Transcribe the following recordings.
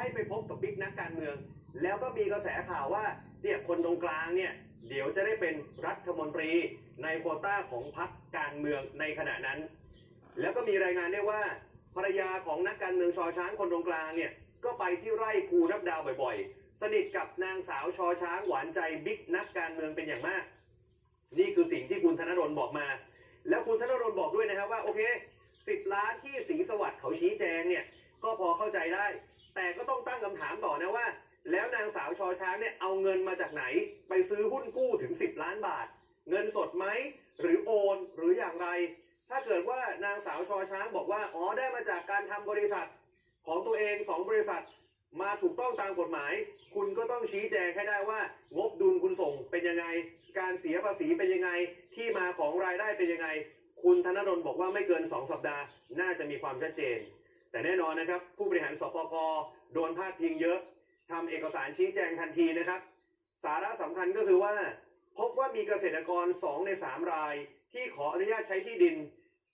ให้ไปพบกับบิ๊กนักการเมือง แล้วก็มีกระแสข่าวว่าเนี่ยคนตรงกลางเนี่ยเดี๋ยวจะได้เป็นรัฐมนตรีในโควต้าของพรรคการเมืองในขณะนั้น แล้วก็มีรายงานได้ว่าภรรยาของนักการเมืองชอช้างคนตรงกลางเนี่ยก็ไปที่ไร่ภูนับดาวบ่อยๆ สนิทกับนางสาวชอช้างหวานใจบิ๊กนักการเมืองเป็นอย่างมาก นี่คือสิ่งที่คุณธนดลบอกมา แล้วคุณธนดลบอกด้วยนะครับว่าโอเคสิบล้านที่สีสวัสดิ์เขาชี้แจงเนี่ย พอเข้าใจได้ แต่ก็ต้องตั้งคำถามต่อนะว่า แล้วนางสาวชอช้างเนี่ยเอาเงินมาจากไหน ไปซื้อหุ้นกู้ถึง 10 ล้านบาท เงินสดไหมหรือโอนหรืออย่างไร ถ้าเกิดว่านางสาวชอช้างบอกว่าอ๋อได้มาจากการทำบริษัทของตัวเองสองบริษัทมาถูกต้องตามกฎหมาย คุณก็ต้องชี้แจงให้ได้ว่า งบดุลคุณส่งเป็นยังไง การเสียภาษีเป็นยังไง ที่มาของรายได้เป็นยังไง คุณธนดลบอกว่าไม่เกิน 2 สัปดาห์ น่าจะมีความชัดเจน แต่แน่นอนนะครับ ผู้บริหารสปกโดนพาดพิงเยอะทำเอกสารชี้แจงทันทีนะครับ สาระสำคัญก็คือว่า พบว่ามีเกษตรกร 2 ใน 3 ราย ที่ขออนุญาตใช้ที่ดิน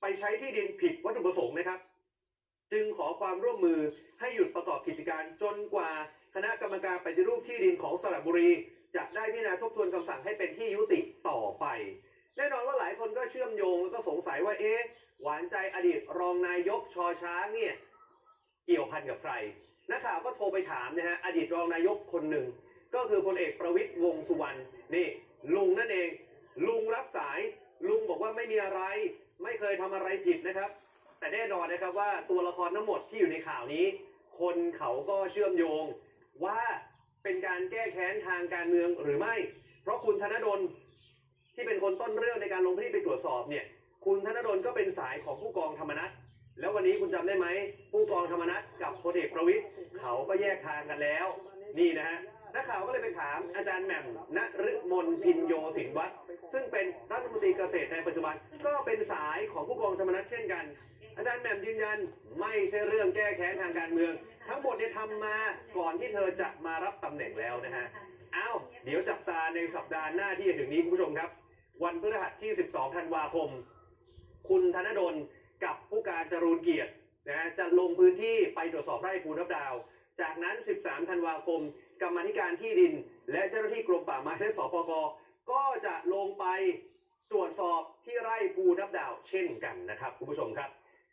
ไปใช้ที่ดินผิดวัตถุประสงค์นะครับ จึงขอความร่วมมือให้หยุดประกอบกิจการจนกว่าคณะกรรมการปฏิรูปที่ดินของสระบุรี จะได้พิจารณาทบทวนคำสั่งให้เป็นที่ยุติต่อไป คนก็เชื่อมโยงแล้วก็สงสัยว่าเอ๊ะหวานใจอดีตรองนายกชอช้างเนี่ยเกี่ยวพันกับใครนักข่าวก็โทรไปถามนะฮะอดีตรองนายกคนหนึ่ง ก็คือพลเอกประวิตยวงสุวรรณนี่ลุงนั่นเอง ลุงรับสายลุงบอกว่าไม่มีอะไร ไม่เคยทำอะไรผิดนะครับ แต่แน่นอนนะครับว่าตัวละครทั้งหมดที่อยู่ในข่าวนี้ คนเขาก็เชื่อมโยงว่าเป็นการแก้แค้นทางการเมืองหรือไม่ เพราะคุณธนดล ที่เป็นคนต้นเรื่องในการลงพื้นที่ไปตรวจสอบเนี่ย คุณธนดลก็เป็นสายของผู้กองธรรมนัฐแล้ววันนี้คุณจำได้ไหมผู้กองธรรมนัฐกับพลเอกประวิตย์เขาก็แยกทางกันแล้ว นี่นะฮะนักข่าวก็เลยไปถามอาจารย์แหม่มณฤมลพินโยสินวัฒน์ซึ่งเป็นรัฐมนตรีเกษตรในปัจจุบัน ก็เป็นสายของผู้กองธรรมนัฐเช่นกัน อาจารย์แหม่มยืนยันไม่ใช่เรื่องแก้แค้นทางการเมือง ทั้งหมดเนี่ยทำมาก่อนที่เธอจะมารับตำแหน่งแล้วนะฮะอ้าวเดี๋ยวจับตาในสัปดาห์หน้าที่จะถึงนี้คุณผู้ชมครับ วันพฤหัสที่ 12 ธันวาคม คุณธนดลกับผู้การจรูนเกียรตินะฮะจะลงพื้นที่ไปตรวจสอบไร่ภูนับดาว จากนั้น 13 ธันวาคมกรรมาธิการที่ดิน และเจ้าหน้าที่กรมป่าไม้และสปกก็จะลงไปตรวจสอบที่ไร่ภูนับดาวเช่นกันนะครับคุณผู้ชมครับ